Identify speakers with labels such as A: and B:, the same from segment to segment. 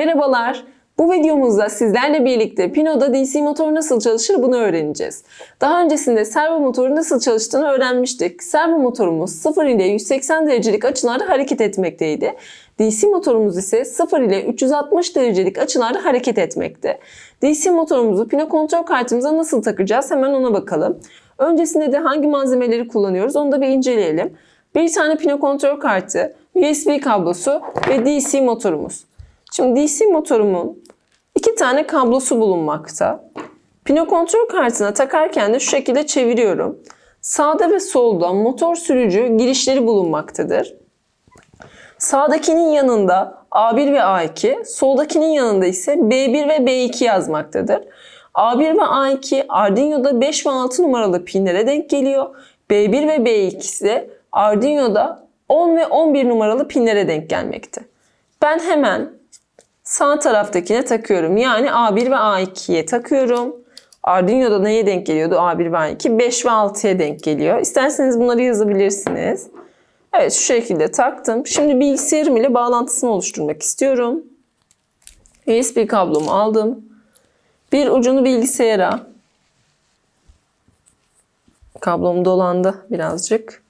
A: Merhabalar. Bu videomuzda sizlerle birlikte Pino'da DC motor nasıl çalışır bunu öğreneceğiz. Daha öncesinde servo motoru nasıl çalıştığını öğrenmiştik. Servo motorumuz 0 ile 180 derecelik açılarda hareket etmekteydi. DC motorumuz ise 0 ile 360 derecelik açılarda hareket etmekte. DC motorumuzu Pino kontrol kartımıza nasıl takacağız hemen ona bakalım. Öncesinde de hangi malzemeleri kullanıyoruz onu da bir inceleyelim. Bir tane Pino kontrol kartı, USB kablosu ve DC motorumuz. Şimdi DC motorumun iki tane kablosu bulunmakta. Pino kontrol kartına takarken de şu şekilde çeviriyorum. Sağda ve solda motor sürücü girişleri bulunmaktadır. Sağdakinin yanında A1 ve A2, soldakinin yanında ise B1 ve B2 yazmaktadır. A1 ve A2 Arduino'da 5 ve 6 numaralı pinlere denk geliyor. B1 ve B2 ise Arduino'da 10 ve 11 numaralı pinlere denk gelmekte. Ben hemen sağ taraftakine takıyorum. Yani A1 ve A2'ye takıyorum. Arduino'da neye denk geliyordu A1 ve A2? 5 ve 6'ya denk geliyor. İsterseniz bunları yazabilirsiniz. Evet şu şekilde taktım. Şimdi bilgisayarım ile bağlantısını oluşturmak istiyorum. USB kablomu aldım. Bir ucunu bilgisayara. Kablom dolandı birazcık.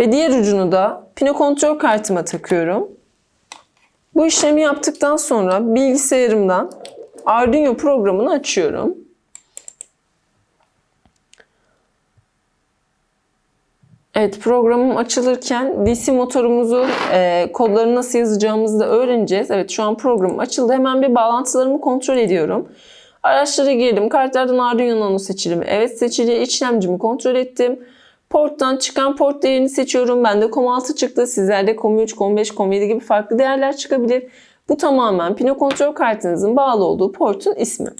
A: Ve diğer ucunu da Pino kontrol kartıma takıyorum. Bu işlemi yaptıktan sonra bilgisayarımdan Arduino programını açıyorum. Evet programım açılırken DC motorumuzu e, kodlarını nasıl yazacağımızı da öğreneceğiz. Evet şu an programım açıldı. Hemen bir bağlantılarımı kontrol ediyorum. Araçlara girdim. Kartlardan Arduino Nano seçilimi. Evet seçili. işlemcimi kontrol ettim. Porttan çıkan port değerini seçiyorum. Bende COM6 çıktı. Sizlerde COM3, COM5, COM7 gibi farklı değerler çıkabilir. Bu tamamen Pino kontrol kartınızın bağlı olduğu portun ismi.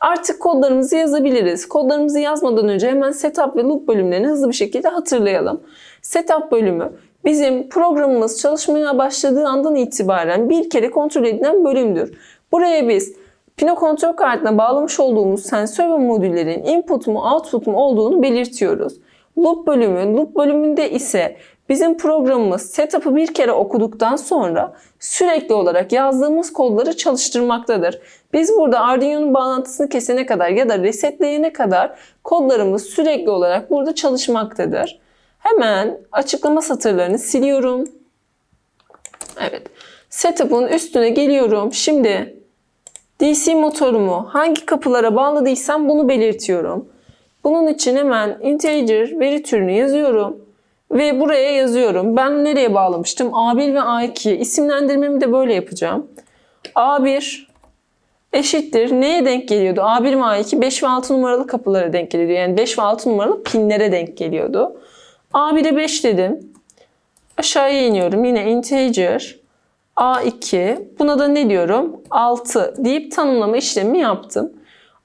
A: Artık kodlarımızı yazabiliriz. Kodlarımızı yazmadan önce hemen setup ve loop bölümlerini hızlı bir şekilde hatırlayalım. Setup bölümü bizim programımız çalışmaya başladığı andan itibaren bir kere kontrol edilen bölümdür. Buraya biz Pino kontrol kartına bağlamış olduğumuz sensör ve modüllerin input mu output mu olduğunu belirtiyoruz. Loop bölümü, loop bölümünde ise bizim programımız setup'ı bir kere okuduktan sonra sürekli olarak yazdığımız kodları çalıştırmaktadır. Biz burada Arduino'nun bağlantısını kesene kadar ya da resetleyene kadar kodlarımız sürekli olarak burada çalışmaktadır. Hemen açıklama satırlarını siliyorum. Evet. Setup'ın üstüne geliyorum. Şimdi DC motorumu hangi kapılara bağladıysam bunu belirtiyorum. Bunun için hemen integer veri türünü yazıyorum. Ve buraya yazıyorum. Ben nereye bağlamıştım? A1 ve A2. İsimlendirmemi de böyle yapacağım. A1 eşittir. Neye denk geliyordu? A1 ve A2 5 ve 6 numaralı kapılara denk geliyordu. Yani 5 ve 6 numaralı pinlere denk geliyordu. A1'e 5 dedim. Aşağıya iniyorum. Yine integer. A2. Buna da ne diyorum? 6 deyip tanımlama işlemi yaptım.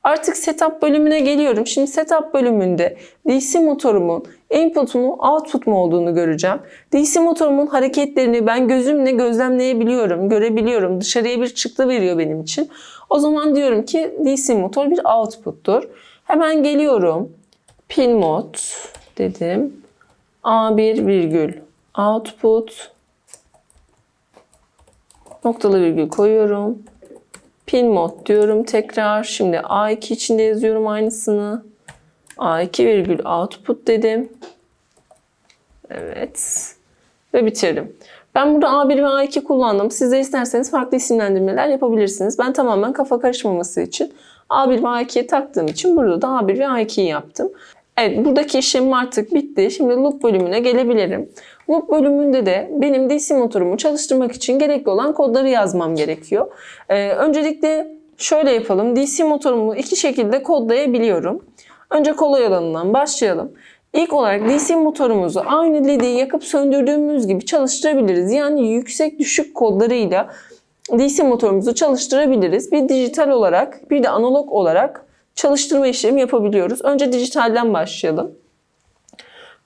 A: Artık setup bölümüne geliyorum. Şimdi setup bölümünde DC motorumun input mu output mu olduğunu göreceğim. DC motorumun hareketlerini ben gözümle gözlemleyebiliyorum, görebiliyorum. Dışarıya bir çıktı veriyor benim için. O zaman diyorum ki DC motor bir output'tur. Hemen geliyorum. Pin mod dedim. A1 virgül output noktalı virgül koyuyorum. Pin mod diyorum tekrar. Şimdi A2 içinde yazıyorum aynısını. A2 virgül output dedim. Evet. Ve bitirdim. Ben burada A1 ve A2 kullandım. Siz de isterseniz farklı isimlendirmeler yapabilirsiniz. Ben tamamen kafa karışmaması için A1 ve A2'ye taktığım için burada da A1 ve A2'yi yaptım. Evet buradaki işlemim artık bitti. Şimdi loop bölümüne gelebilirim. Loop bölümünde de benim DC motorumu çalıştırmak için gerekli olan kodları yazmam gerekiyor. Ee, öncelikle şöyle yapalım. DC motorumu iki şekilde kodlayabiliyorum. Önce kolay olanından başlayalım. İlk olarak DC motorumuzu aynı LED'i yakıp söndürdüğümüz gibi çalıştırabiliriz. Yani yüksek düşük kodlarıyla DC motorumuzu çalıştırabiliriz. Bir dijital olarak bir de analog olarak çalıştırma işlemi yapabiliyoruz. Önce dijitalden başlayalım.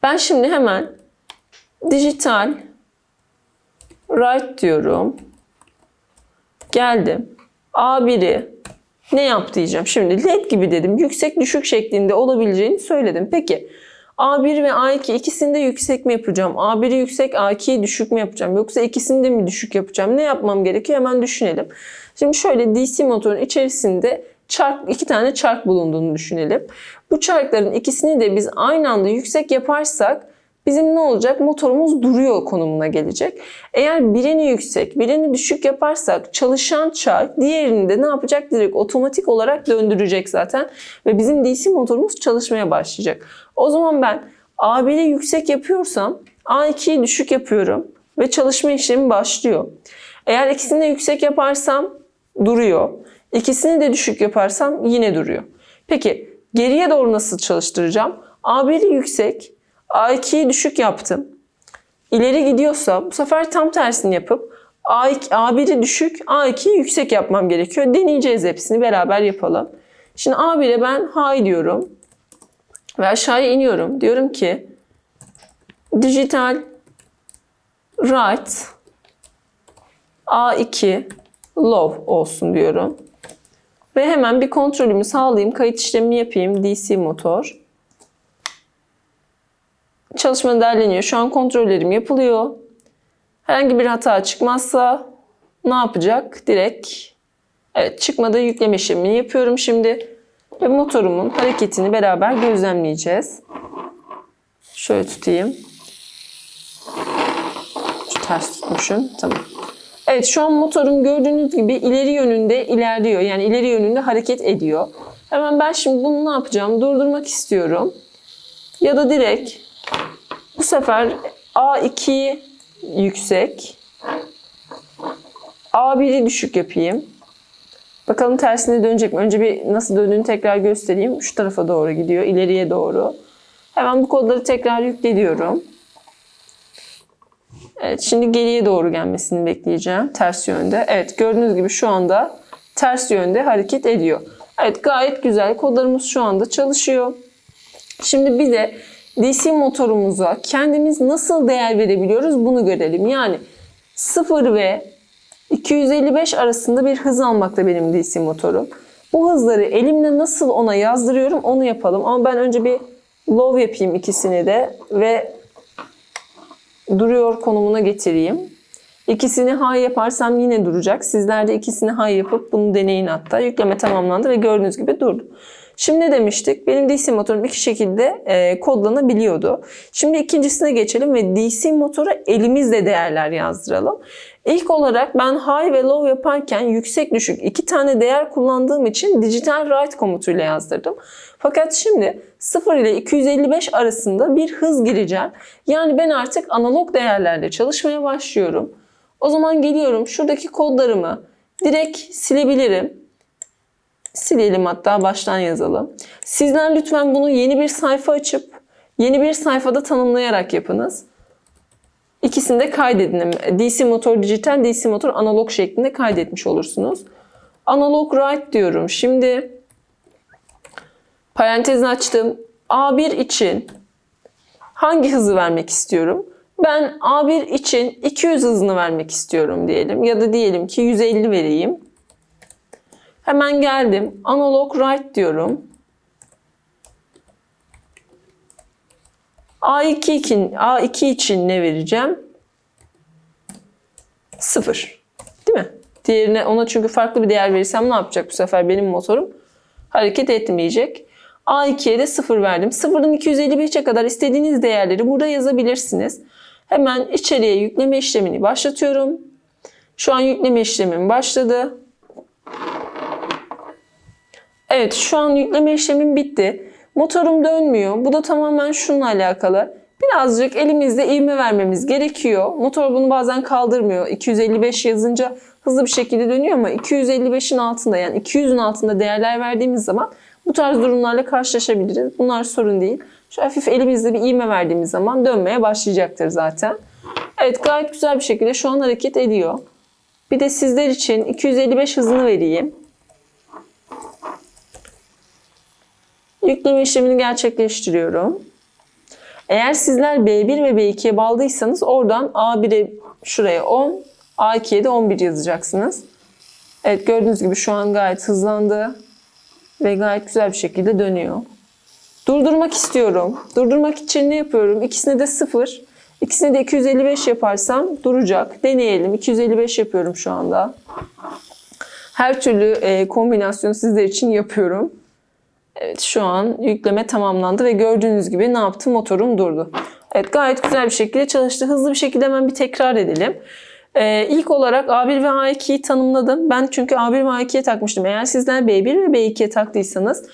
A: Ben şimdi hemen dijital write diyorum. Geldim. A1'i ne yap diyeceğim. Şimdi led gibi dedim. Yüksek düşük şeklinde olabileceğini söyledim. Peki A1 ve A2 ikisini de yüksek mi yapacağım? A1'i yüksek, A2'yi düşük mü yapacağım? Yoksa ikisini de mi düşük yapacağım? Ne yapmam gerekiyor? Hemen düşünelim. Şimdi şöyle DC motorun içerisinde çark, iki tane çark bulunduğunu düşünelim. Bu çarkların ikisini de biz aynı anda yüksek yaparsak bizim ne olacak? Motorumuz duruyor konumuna gelecek. Eğer birini yüksek, birini düşük yaparsak çalışan çark diğerini de ne yapacak? Direkt otomatik olarak döndürecek zaten. Ve bizim DC motorumuz çalışmaya başlayacak. O zaman ben A1'i yüksek yapıyorsam A2'yi düşük yapıyorum ve çalışma işlemi başlıyor. Eğer ikisini de yüksek yaparsam duruyor. İkisini de düşük yaparsam yine duruyor. Peki geriye doğru nasıl çalıştıracağım? A1'i yüksek, A2'yi düşük yaptım. İleri gidiyorsa bu sefer tam tersini yapıp A2, A1'i düşük, A2'yi yüksek yapmam gerekiyor. Deneyeceğiz hepsini beraber yapalım. Şimdi A1'e ben high diyorum. Ve aşağıya iniyorum. Diyorum ki digital right A2 low olsun diyorum. Ve hemen bir kontrolümü sağlayayım. Kayıt işlemini yapayım. DC motor. Çalışma derleniyor. Şu an kontrollerim yapılıyor. Herhangi bir hata çıkmazsa ne yapacak? Direkt evet çıkmadı yükleme işlemini yapıyorum şimdi. Ve motorumun hareketini beraber gözlemleyeceğiz. Şöyle tutayım. Şu ters tutmuşum. Tamam. Evet şu an motorum gördüğünüz gibi ileri yönünde ilerliyor. Yani ileri yönünde hareket ediyor. Hemen ben şimdi bunu ne yapacağım? Durdurmak istiyorum. Ya da direkt bu sefer A2 yüksek. A1'i düşük yapayım. Bakalım tersine dönecek mi? Önce bir nasıl döndüğünü tekrar göstereyim. Şu tarafa doğru gidiyor, ileriye doğru. Hemen bu kodları tekrar yüklediyorum. Evet, şimdi geriye doğru gelmesini bekleyeceğim. Ters yönde. Evet, gördüğünüz gibi şu anda ters yönde hareket ediyor. Evet, gayet güzel. Kodlarımız şu anda çalışıyor. Şimdi bize DC motorumuza kendimiz nasıl değer verebiliyoruz bunu görelim. Yani 0 ve 255 arasında bir hız almakta benim DC motorum. Bu hızları elimle nasıl ona yazdırıyorum onu yapalım. Ama ben önce bir low yapayım ikisini de ve duruyor konumuna getireyim. İkisini high yaparsam yine duracak. Sizler de ikisini high yapıp bunu deneyin hatta. Yükleme tamamlandı ve gördüğünüz gibi durdu. Şimdi ne demiştik? Benim DC motorum iki şekilde e, kodlanabiliyordu. Şimdi ikincisine geçelim ve DC motora elimizle değerler yazdıralım. İlk olarak ben high ve low yaparken yüksek düşük iki tane değer kullandığım için digital write komutuyla yazdırdım. Fakat şimdi 0 ile 255 arasında bir hız gireceğim. Yani ben artık analog değerlerle çalışmaya başlıyorum. O zaman geliyorum şuradaki kodlarımı direkt silebilirim. Silelim hatta baştan yazalım. Sizler lütfen bunu yeni bir sayfa açıp yeni bir sayfada tanımlayarak yapınız. İkisini de kaydedin. DC motor dijital, DC motor analog şeklinde kaydetmiş olursunuz. Analog write diyorum. Şimdi parantez açtım. A1 için hangi hızı vermek istiyorum? Ben A1 için 200 hızını vermek istiyorum diyelim. Ya da diyelim ki 150 vereyim. Hemen geldim. Analog write diyorum. A2 için, A2 için ne vereceğim? 0. Değil mi? Diğerine ona çünkü farklı bir değer verirsem ne yapacak bu sefer benim motorum? Hareket etmeyecek. A2'ye de 0 verdim. 0'dan 255'e kadar istediğiniz değerleri burada yazabilirsiniz. Hemen içeriye yükleme işlemini başlatıyorum. Şu an yükleme işlemim başladı. Evet şu an yükleme işlemim bitti. Motorum dönmüyor. Bu da tamamen şununla alakalı. Birazcık elimizde ivme vermemiz gerekiyor. Motor bunu bazen kaldırmıyor. 255 yazınca hızlı bir şekilde dönüyor ama 255'in altında yani 200'ün altında değerler verdiğimiz zaman bu tarz durumlarla karşılaşabiliriz. Bunlar sorun değil. Şu hafif elimizde bir ivme verdiğimiz zaman dönmeye başlayacaktır zaten. Evet gayet güzel bir şekilde şu an hareket ediyor. Bir de sizler için 255 hızını vereyim. Yükleme işlemini gerçekleştiriyorum. Eğer sizler B1 ve B2'ye bağlıysanız oradan A1'e şuraya 10, A2'ye de 11 yazacaksınız. Evet gördüğünüz gibi şu an gayet hızlandı ve gayet güzel bir şekilde dönüyor. Durdurmak istiyorum. Durdurmak için ne yapıyorum? İkisine de 0. İkisine de 255 yaparsam duracak. Deneyelim. 255 yapıyorum şu anda. Her türlü e, kombinasyonu sizler için yapıyorum. Evet şu an yükleme tamamlandı ve gördüğünüz gibi ne yaptı? Motorum durdu. Evet gayet güzel bir şekilde çalıştı. Hızlı bir şekilde hemen bir tekrar edelim. Ee, ilk olarak A1 ve A2'yi tanımladım. Ben çünkü A1 ve A2'ye takmıştım. Eğer sizler B1 ve B2'ye taktıysanız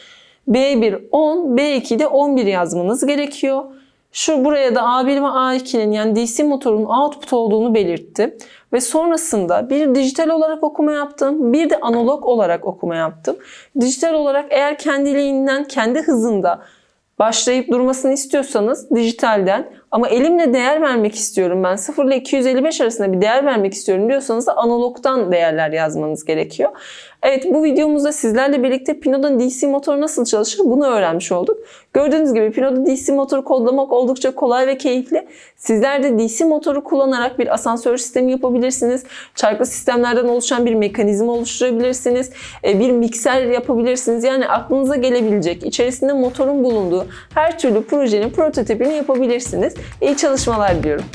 A: B1 10, B2'de 11 yazmanız gerekiyor. Şu buraya da A1 ve A2'nin yani DC motorun output olduğunu belirtti. Ve sonrasında bir dijital olarak okuma yaptım, bir de analog olarak okuma yaptım. Dijital olarak eğer kendiliğinden, kendi hızında başlayıp durmasını istiyorsanız dijitalden ama elimle değer vermek istiyorum ben 0 ile 255 arasında bir değer vermek istiyorum diyorsanız da analogdan değerler yazmanız gerekiyor. Evet bu videomuzda sizlerle birlikte Pino'da DC motor nasıl çalışır bunu öğrenmiş olduk. Gördüğünüz gibi Pino'da DC motoru kodlamak oldukça kolay ve keyifli. Sizler de DC motoru kullanarak bir asansör sistemi yapabilirsiniz. Çarklı sistemlerden oluşan bir mekanizma oluşturabilirsiniz. E, Bir mikser yapabilirsiniz. Yani aklınıza gelebilecek, içerisinde motorun bulunduğu her türlü projenin prototipini yapabilirsiniz. İyi çalışmalar diliyorum.